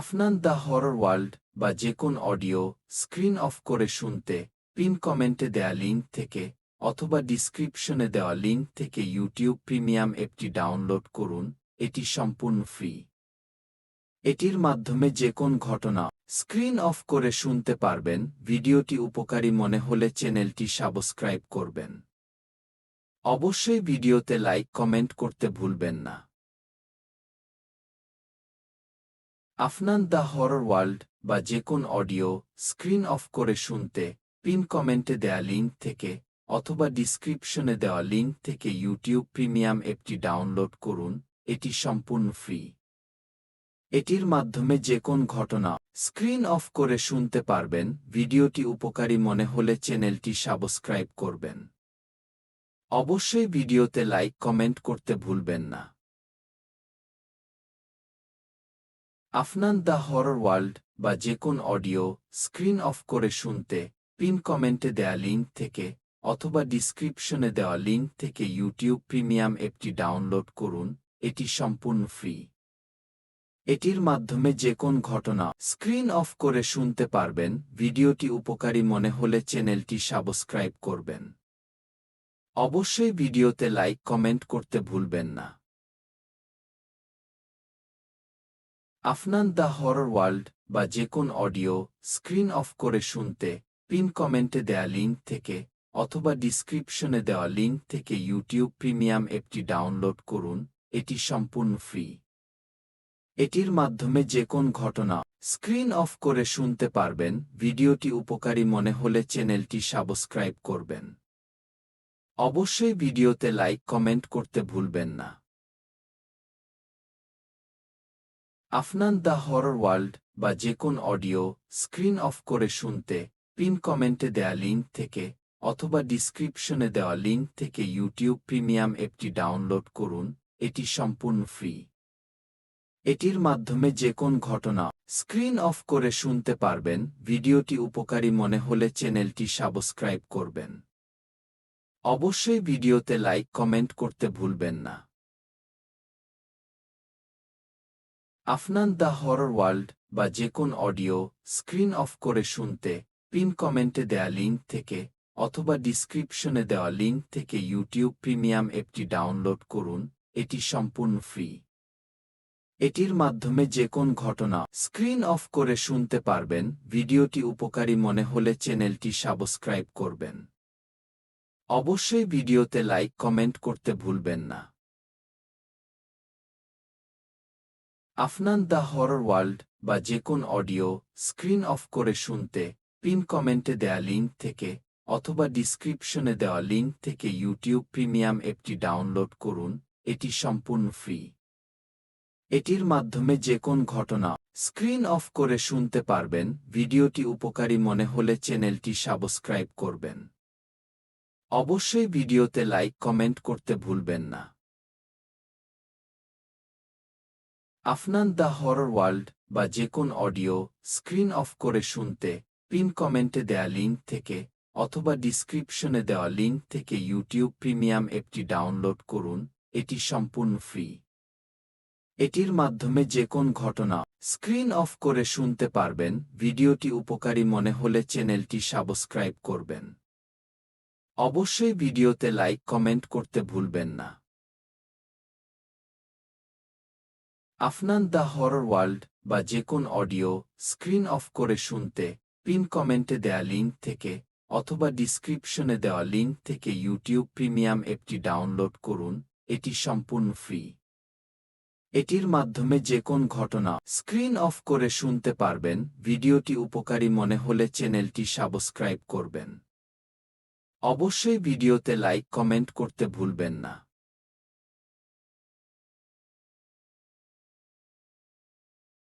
Afnan the horror world বা যে কোন অডিও স্ক্রিন অফ করে শুনতে, পিন কমেন্টে দেয়া লিঙ্ক থেকে অথবা ডিসক্রিপশনে দেওয়া লিঙ্ক থেকে ইউটিউব প্রিমিয়াম অ্যাপটি ডাউনলোড করুন, এটি সম্পূর্ণ ফ্রি। এটির মাধ্যমে যে কোন ঘটনা স্ক্রিন অফ করে শুনতে পারবেন, ভিডিওটি উপকারী মনে হলে চ্যানেলটি সাবস্ক্রাইব করবেন। অবশ্যই ভিডিওতে লাইক, কমেন্ট করতে ভুলবেন না। আফনান দ্য হরর ওয়ার্ল্ড বা যে কোন অডিও স্ক্রিন অফ করে শুনতে, পিন কমেন্টে দেয়া লিঙ্ক থেকে অথবা ডিসক্রিপশনে দেওয়া লিঙ্ক থেকে ইউটিউব প্রিমিয়াম অ্যাপটি ডাউনলোড করুন, এটি সম্পূর্ণ ফ্রি। এটির মাধ্যমে যে কোন ঘটনা স্ক্রিন অফ করে শুনতে পারবেন, ভিডিওটি উপকারী মনে হলে চ্যানেলটি সাবস্ক্রাইব করবেন। অবশ্যই ভিডিওতে লাইক কমেন্ট করতে ভুলবেন না। আফনান দ্য হরর ওয়ার্ল্ড বা যে কোন অডিও স্ক্রিন অফ করে শুনতে, পিন কমেন্টে দেয়া লিঙ্ক থেকে অথবা ডিসক্রিপশনে দেওয়া লিঙ্ক থেকে ইউটিউব প্রিমিয়াম অ্যাপটি ডাউনলোড করুন, এটি সম্পূর্ণ ফ্রি। এটির মাধ্যমে যে কোন ঘটনা স্ক্রিন অফ করে শুনতে পারবেন, ভিডিওটি উপকারী মনে হলে চ্যানেলটি সাবস্ক্রাইব করবেন। অবশ্যই ভিডিওতে লাইক, কমেন্ট করতে ভুলবেন না। আফনান দ্য হরর ওয়ার্ল্ড বা যে কোন অডিও স্ক্রিন অফ করে শুনতে, পিন কমেন্টে দেয়া লিঙ্ক থেকে অথবা ডিসক্রিপশনে দেওয়া লিঙ্ক থেকে ইউটিউব প্রিমিয়াম অ্যাপটি ডাউনলোড করুন, এটি সম্পূর্ণ ফ্রি। এটির মাধ্যমে যে কোন ঘটনা স্ক্রিন অফ করে শুনতে পারবেন, ভিডিওটি উপকারী মনে হলে চ্যানেলটি সাবস্ক্রাইব করবেন। অবশ্যই ভিডিওতে লাইক, কমেন্ট করতে ভুলবেন না। আফনান দ্য হরর ওয়ার্ল্ড বা যে কোন অডিও স্ক্রিন অফ করে শুনতে পিন কমেন্টে দেয়া লিঙ্ক থেকে অথবা ডিসক্রিপশনে দেওয়া লিঙ্ক থেকে ইউটিউব প্রিমিয়াম অ্যাপটি ডাউনলোড করুন, এটি সম্পূর্ণ ফ্রি এটির মাধ্যমে যে কোন ঘটনা স্ক্রিন অফ করে শুনতে পারবেন, ভিডিওটি উপকারী মনে হলে চ্যানেলটি সাবস্ক্রাইব করবেন। অবশ্যই ভিডিওতে লাইক কমেন্ট করতে ভুলবেন না। আফনান দ্য হরর ওয়ার্ল্ড বা যে কোন অডিও স্ক্রিন অফ করে শুনতে, পিন কমেন্টে দেয়া লিঙ্ক থেকে অথবা ডিসক্রিপশনে দেওয়া লিঙ্ক থেকে ইউটিউব প্রিমিয়াম অ্যাপটি ডাউনলোড করুন, এটি সম্পূর্ণ ফ্রি। এটির মাধ্যমে যে কোন ঘটনা স্ক্রিন অফ করে শুনতে পারবেন, ভিডিওটি উপকারী মনে হলে চ্যানেলটি সাবস্ক্রাইব করবেন। অবশ্যই ভিডিওতে লাইক, কমেন্ট করতে ভুলবেন না। আফনান দ্য হরর ওয়ার্ল্ড বা যে কোন অডিও স্ক্রিন অফ করে শুনতে, পিন কমেন্টে দেয়া লিঙ্ক থেকে অথবা ডিসক্রিপশনে দেওয়া লিঙ্ক থেকে ইউটিউব প্রিমিয়াম অ্যাপটি ডাউনলোড করুন, এটি সম্পূর্ণ ফ্রি। এটির মাধ্যমে যে কোন ঘটনা স্ক্রিন অফ করে শুনতে পারবেন, ভিডিওটি উপকারী মনে হলে চ্যানেলটি সাবস্ক্রাইব করবেন। অবশ্যই ভিডিওতে লাইক, কমেন্ট করতে ভুলবেন না। আফনান দ্য হরর ওয়ার্ল্ড বা যে কোন অডিও স্ক্রিন অফ করে শুনতে পিন কমেন্টে দেয়া লিঙ্ক থেকে অথবা ডিসক্রিপশনে দেওয়া লিঙ্ক থেকে ইউটিউব প্রিমিয়াম অ্যাপটি ডাউনলোড করুন, এটি সম্পূর্ণ ফ্রি। এটির মাধ্যমে যে কোন ঘটনা স্ক্রিন অফ করে শুনতে পারবেন, ভিডিওটি উপকারী মনে হলে চ্যানেলটি সাবস্ক্রাইব করবেন। অবশ্যই ভিডিওতে লাইক, কমেন্ট করতে ভুলবেন না। আফনান দ্য হরর ওয়ার্ল্ড বা যে কোন অডিও স্ক্রিন অফ করে শুনতে, পিন কমেন্টে দেয়া লিঙ্ক থেকে অথবা ডিসক্রিপশনে দেওয়া লিঙ্ক থেকে ইউটিউব প্রিমিয়াম অ্যাপটি ডাউনলোড করুন, এটি সম্পূর্ণ ফ্রি। এটির মাধ্যমে যে কোন ঘটনা স্ক্রিন অফ করে শুনতে পারবেন, ভিডিওটি উপকারী মনে হলে চ্যানেলটি সাবস্ক্রাইব করবেন। অবশ্যই ভিডিওতে লাইক, কমেন্ট করতে ভুলবেন না।